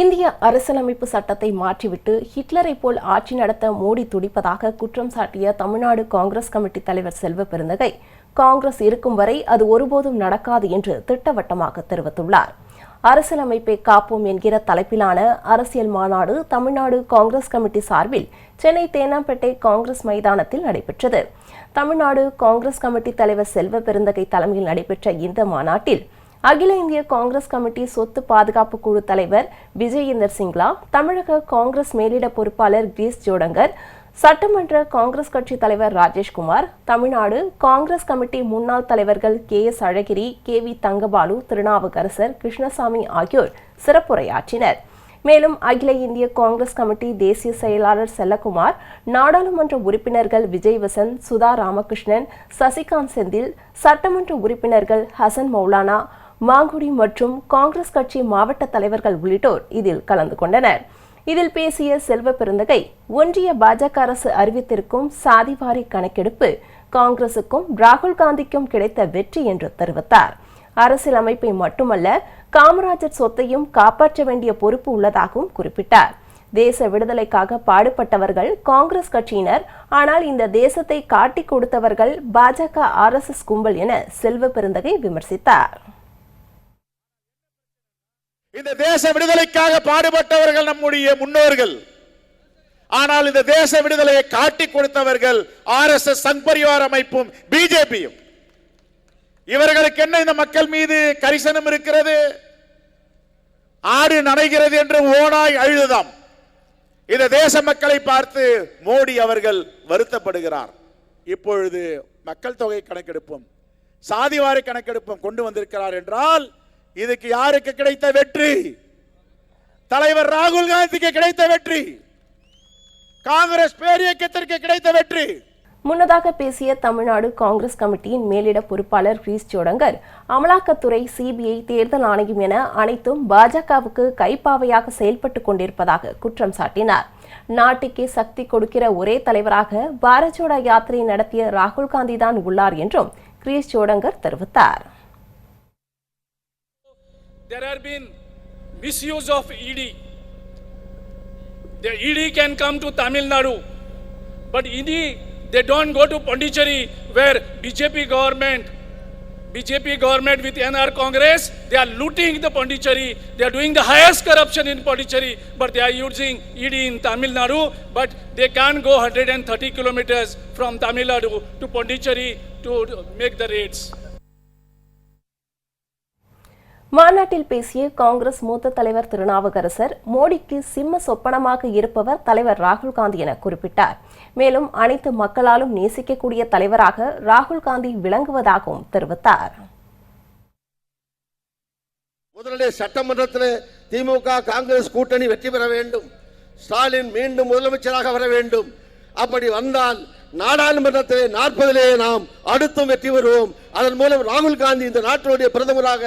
இந்திய அரசியலமைப்பு சட்டத்தை மாற்றிவிட்டு ஹிட்லரை போல் ஆட்சி நடத்த மோடி துடிப்பதாக குற்றம் சாட்டிய தமிழ்நாடு காங்கிரஸ் கமிட்டி தலைவர் செல்வ பெருந்தகை. காங்கிரஸ் இருக்கும் வரை அது ஒருபோதும் நடக்காது என்று திட்டவட்டமாக தெரிவித்துள்ளார். அரசியலமைப்பை காப்போம் என்கிற தலைப்பிலான அரசியல் மாநாடு தமிழ்நாடு காங்கிரஸ் கமிட்டி சார்பில் சென்னை தேனாம்பேட்டை காங்கிரஸ் மைதானத்தில் நடைபெற்றது. தமிழ்நாடு காங்கிரஸ் கமிட்டி தலைவர் செல்வ பெருந்தகை தலைமையில் நடைபெற்ற இந்த மாநாட்டில் அகில இந்திய காங்கிரஸ் கமிட்டி சொத்து பாதுகாப்பு குழு தலைவர் விஜயேந்தர் சிங்லா தமிழக காங்கிரஸ் மேலிட பொறுப்பாளர் கிரீஸ் ஜோடங்கர் சட்டமன்ற காங்கிரஸ் கட்சி தலைவர் ராஜேஷ்குமார் தமிழ்நாடு காங்கிரஸ் கமிட்டி முன்னாள் தலைவர்கள் K S Alagiri K V Thangabalu Thirunavukkarasar Krishnasamy ஆகியோர் சிறப்புரையாற்றினர். மேலும் அகில இந்திய காங்கிரஸ் கமிட்டி தேசிய செயலாளர் செல்லகுமார் நாடாளுமன்ற உறுப்பினர்கள் விஜய் வசந்த் சுதா ராமகிருஷ்ணன் சசிகாந்த் செந்தில் சட்டமன்ற உறுப்பினர்கள் ஹசன் மௌலானா மாங்குடி மற்றும் காங்கிரஸ் கட்சி மாவட்ட தலைவர்கள் உள்ளிட்டோர் இதில் கலந்து கொண்டனர். இதில் பேசிய செல்வ பெருந்தகை ஒன்றிய பாஜக அரசு அறிவித்திருக்கும் சாதிவாரி கணக்கெடுப்பு காங்கிரசுக்கும் ராகுல் காந்திக்கும் கிடைத்த வெற்றி என்று தெரிவித்தார். அரசியலமைப்பை மட்டுமல்ல காமராஜர் சொத்தையும் காப்பாற்ற வேண்டிய பொறுப்பு உள்ளதாகவும் குறிப்பிட்டார். தேச விடுதலைக்காக பாடுபட்டவர்கள் காங்கிரஸ் கட்சியினர் ஆனால் இந்த தேசத்தை காட்டிக் கொடுத்தவர்கள் பாஜக ஆர்எஸ்எஸ் கும்பல் என செல்வ பெருந்தகை விமர்சித்தார். இந்த தேச விடுதலைக்காக பாடுபட்டவர்கள் நம்முடைய முன்னோர்கள். ஆனால் இந்த தேச விடுதலையை காட்டி கொடுத்தவர்கள் ஆர் எஸ் எஸ் சங்பரிவார் அமைப்பும் பிஜேபியும் இவர்களுக்கு என்ன இந்த மக்கள் மீது கரிசனம் இருக்கிறது? ஆடு நனைகிறது என்று ஓனாய் அழுதுதாம். இந்த தேச மக்களை பார்த்து மோடி அவர்கள் வருத்தப்படுகிறார். இப்பொழுது மக்கள் தொகை கணக்கெடுப்பும் சாதிவாரி கணக்கெடுப்பும் கொண்டு வந்திருக்கிறார் என்றால் இதுக்கு யாருக்கு கிடைத்த வெற்றி? தலைவர் ராகுல் காந்திக்கு கிடைத்த வெற்றி. காங்கிரஸ் பேரியக்கத்திற்கு கிடைத்த வெற்றி. முன்னதாக பேசிய தமிழ்நாடு காங்கிரஸ் கமிட்டியின் மேலிட பொறுப்பாளர் கிரீஸ் ஜோடங்கர் அமலாக்கத்துறை சிபிஐ தேர்தல் ஆணையம் என அனைத்தும் பாஜகவுக்கு கைப்பாவையாக செயல்பட்டுக் கொண்டிருப்பதாக குற்றம் சாட்டினார். நாட்டுக்கே சக்தி கொடுக்கிற ஒரே தலைவராக பாரத் ஜோடோ யாத்திரை நடத்திய ராகுல் காந்தி தான் உள்ளார் என்றும் கிரீஸ் ஜோடங்கர் தெரிவித்தார். There have been misuse of ED. The ED can come to Tamil Nadu, but ED they don't go to Pondicherry where BJP government, BJP government with NR Congress, they are looting the Pondicherry. They are doing the highest corruption in Pondicherry, but they are using ED in Tamil Nadu. But they can't go 130 kilometers from Tamil Nadu to Pondicherry to make the raids. மாநாட்டில் பேசிய காங்கிரஸ் மூத்த தலைவர் திருநாவுக்கரசர் மோடிக்கு சிம்ம சொப்பனமாக இருப்பவர் தலைவர் ராகுல் காந்தி என குறிப்பிட்டார். மேலும் அனைத்து மக்களாலும் நேசிக்கக்கூடிய தலைவராக ராகுல் காந்தி விளங்குவதாகவும் தெரிவித்தார். முதலிலே சட்டமன்றத்தில் திமுக காங்கிரஸ் கூட்டணி வெற்றி பெற வேண்டும். ஸ்டாலின் மீண்டும் முதலமைச்சராக வர வேண்டும். அப்படி வந்தால் நாடாளுமன்றத்திலே நாற்பதிலே நாம் அடுத்தும் வெற்றி பெறுவோம். அதன் மூலம் ராகுல் காந்தி இந்த நாட்டினுடைய பிரதமராக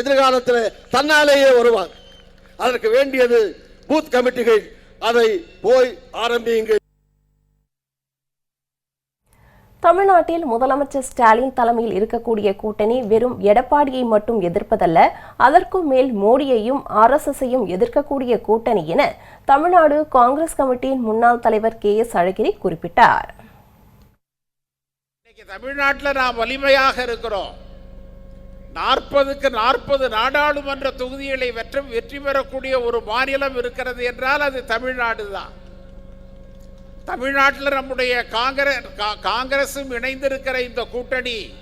எதிர்காலத்தில் தன்னாலேயே வருவார். அதற்கு வேண்டியது பூத் கமிட்டிகள். அதை போய் ஆரம்பியுங்கள். தமிழ்நாட்டில் முதலமைச்சர் ஸ்டாலின் தலைமையில் இருக்கக்கூடிய கூட்டணி வெறும் எடப்பாடியை மட்டும் எதிர்ப்பதல்ல அதற்கும் மேல் மோடியையும் ஆர்எஸ்எஸ்ஸையும் எதிர்க்கக்கூடிய கூட்டணி என தமிழ்நாடு காங்கிரஸ் கமிட்டியின் முன்னாள் தலைவர் கே எஸ் அழகிரி குறிப்பிட்டார். தமிழ்நாட்டில் நாம் வலிமையாக இருக்கிறோம். நாற்பதுக்கு நாற்பது நாடாளுமன்ற தொகுதிகளை வெற்றும் வெற்றி பெறக்கூடிய ஒரு மாநிலம் இருக்கிறது என்றால் அது தமிழ்நாடு தான். தமிழ்நாட்டில் நம்முடைய காங்கிரஸ் காங்கிரசும் இணைந்திருக்கிற இந்த கூட்டணி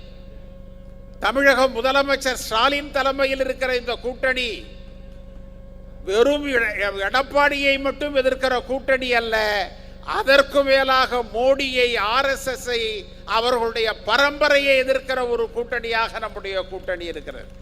தமிழக முதலமைச்சர் ஸ்டாலின் தலைமையில் இருக்கிற இந்த கூட்டணி வெறும் எட- எடப்பாடியை மட்டும் எதிர்க்கிற கூட்டணி அல்ல. அதற்கு மேலாக மோடியை ஆர்எஸ்எஸ்ஐ அவர்களுடைய பரம்பரையை எதிர்க்கிற ஒரு கூட்டணியாக நம்முடைய கூட்டணி இருக்கிறது.